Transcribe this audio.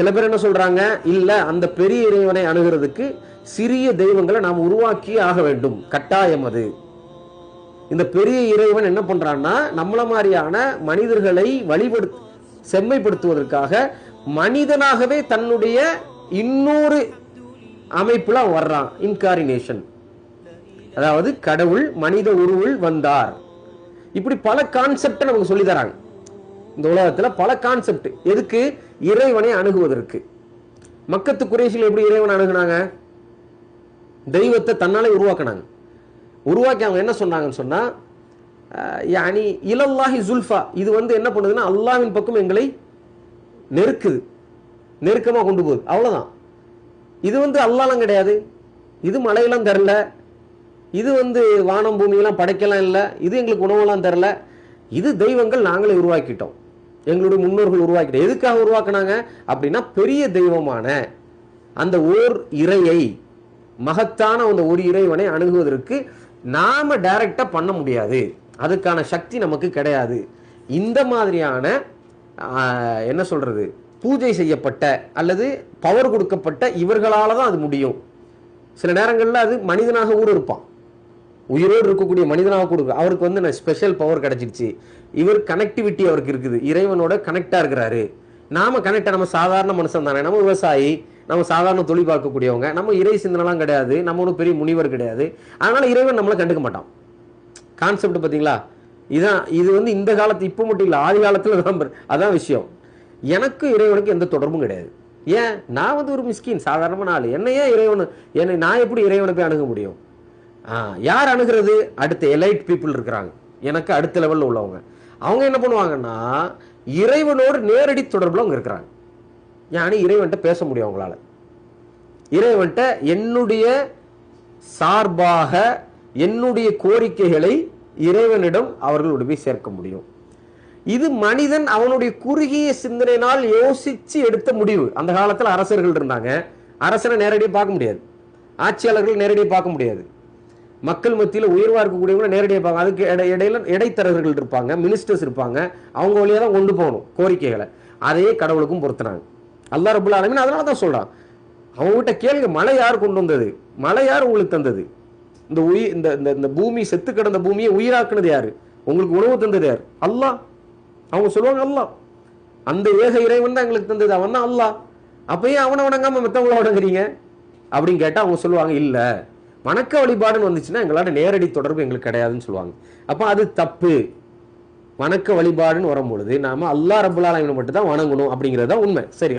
சில பேர் என்ன சொல்றாங்க? இல்ல அந்த பெரிய இறைவனை அணுகிறதுக்கு சிறிய தெய்வங்களை நாம் உருவாக்கி ஆக வேண்டும். கட்டாயம் அது. இந்த பெரிய இறைவன் என்ன பண்றான்னா நம்மள மாதிரியான மனிதர்களை வழிபடு செம்மைப்படுத்துவதற்காக மனிதனாகவே தன்னுடைய இன்னொரு அமைப்புல வர்றான். இன்காரினேஷன் அதாவது கடவுள் மனித உருவில் வந்தார். இப்படி பல கான்செப்டை நமக்கு சொல்லி தராங்க. இந்த உலகத்தில் பல கான்செப்ட் எதுக்கு? இறைவனை அணுகுவதற்கு. மக்கத்து குறைசிகள் எப்படி இறைவனை அணுகுனாங்க? தெய்வத்தை தன்னாலே உருவாக்குனாங்க. உருவாக்கி அவங்க என்ன சொன்னாங்கன்னு சொன்னால் யானி இலல்லாஹி ஜுல்ஃபா. இது வந்து என்ன பண்ணுதுன்னா அல்லாவின் பக்கம் எங்களை நெருக்குது. நெருக்கமாக கொண்டு போகுது. அவ்வளோதான் இது வந்து அல்லாலாம் கிடையாது. இது மழையெல்லாம் தரல. இது வந்து வானம் பூமியெல்லாம் படைக்கலாம் இல்லை. இது எங்களுக்கு உணவெல்லாம் தரல. இது தெய்வங்கள் நாங்களே உருவாக்கிட்டோம். எங்களுடைய முன்னோர்கள் உருவாக்கிட்டோம் எதுக்காக உருவாக்குனாங்க? அப்படின்னா பெரிய தெய்வமான அந்த ஓர் இறையை மகத்தான அந்த ஒரு இறைவனை அணுகுவதற்கு நாம டைரக்டா பண்ண முடியாது. அதுக்கான சக்தி நமக்கு கிடையாது. இந்த மாதிரியான என்ன சொல்றது பூஜை செய்யப்பட்ட அல்லது பவர் கொடுக்கப்பட்ட இவர்களால தான் அது முடியும். சில நேரங்களில் அது மனிதனாக கூட இருப்பான். உயிரோடு இருக்கக்கூடிய மனிதனாக கொடுக்கு அவருக்கு வந்து நான் ஸ்பெஷல் பவர் கிடைச்சிருச்சு. இவர் கனெக்டிவிட்டி அவருக்கு இருக்குது. இறைவனோட கனெக்டாக இருக்கிறாரு. நாம கனெக்டாக நம்ம சாதாரண மனுஷன் தானே. நம்ம விவசாயி நம்ம சாதாரண தொழில் பார்க்கக்கூடியவங்க நம்ம இறை சிந்தனைலாம் கிடையாது. நம்ம ஒன்றும் பெரிய முனிவர் கிடையாது. அதனால் இறைவன் நம்மளை கண்டுக்க மாட்டான். கான்செப்ட் பார்த்தீங்களா? இதான் இது வந்து இந்த காலத்து இப்போ மட்டும் இல்லை ஆதி காலத்தில் தான் அதான் விஷயம். எனக்கு இறைவனுக்கு எந்த தொடர்பும் கிடையாது. ஏன்? நான் வந்து ஒரு மிஸ்கின் சாதாரணமான ஆள். என்ன ஏன் இறைவன் என்னை நான் எப்படி இறைவனை போய் அணுக முடியும்? யார் அணுகிறது? அடுத்த எலைட் பீப்புள் இருக்கிறாங்க. எனக்கு அடுத்த லெவலில் உள்ளவங்க. அவங்க என்ன பண்ணுவாங்கன்னா இறைவனோடு நேரடி தொடர்பில் அவங்க இருக்கிறாங்க. யானி இறைவன்கிட்ட பேச முடியும் அவங்களால. இறைவன்கிட்ட என்னுடைய சார்பாக என்னுடைய கோரிக்கைகளை இறைவனிடம் அவர்களோடு போய் சேர்க்க முடியும். இது மனிதன் அவனுடைய குறுகிய சிந்தனையினால் யோசிச்சு எடுத்த முடிவு. அந்த காலத்தில் அரசர்கள் இருந்தாங்க. அரசனை நேரடியாக பார்க்க முடியாது. ஆட்சியாளர்கள் நேரடியாக பார்க்க முடியாது. மக்கள் மத்தியில் உயர்வாக இருக்கக்கூடியவங்க நேரடியாக இருப்பாங்க. அதுக்கு இடையில இடைத்தரகர்கள் இருப்பாங்க மினிஸ்டர்ஸ் இருப்பாங்க. அவங்க வழியாக தான் கொண்டு போகணும் கோரிக்கைகளை. அதையே கடவுளுக்கும் பொறுத்துனாங்க அல்லா ரபுல்லா ஆலமீன் அதனால தான் சொல்கிறான் அவங்ககிட்ட கேளுங்க மழை யார் கொண்டு வந்தது? மழை யார் உங்களுக்கு தந்தது? இந்த உயிர் இந்த இந்த இந்த பூமி செத்து கிடந்த பூமியை உயிராக்குனது யார்? உங்களுக்கு உணவு தந்தது யார்? அல்லாஹ். அவங்க சொல்லுவாங்க அல்லாஹ். அந்த ஏக இறைவன் தான் எங்களுக்கு தந்தது அவன் தான் அல்லா அப்ப ஏன் அவனை வணங்காமல் மத்தவங்கள வணங்குறீங்க? அப்படின்னு கேட்டால் அவங்க சொல்லுவாங்க இல்லை. வணக்க வழிபாடுன்னு வந்துச்சுன்னா எங்களோட நேரடி தொடர்பு எங்களுக்கு கிடையாதுன்னு சொல்லுவாங்க. அப்ப அது தப்பு. வணக்க வழிபாடுன்னு வரும்பொழுது நாம அல்லா ரபுல் மட்டும் தான் வணங்கணும் அப்படிங்கிறது தான் உண்மை. சரி.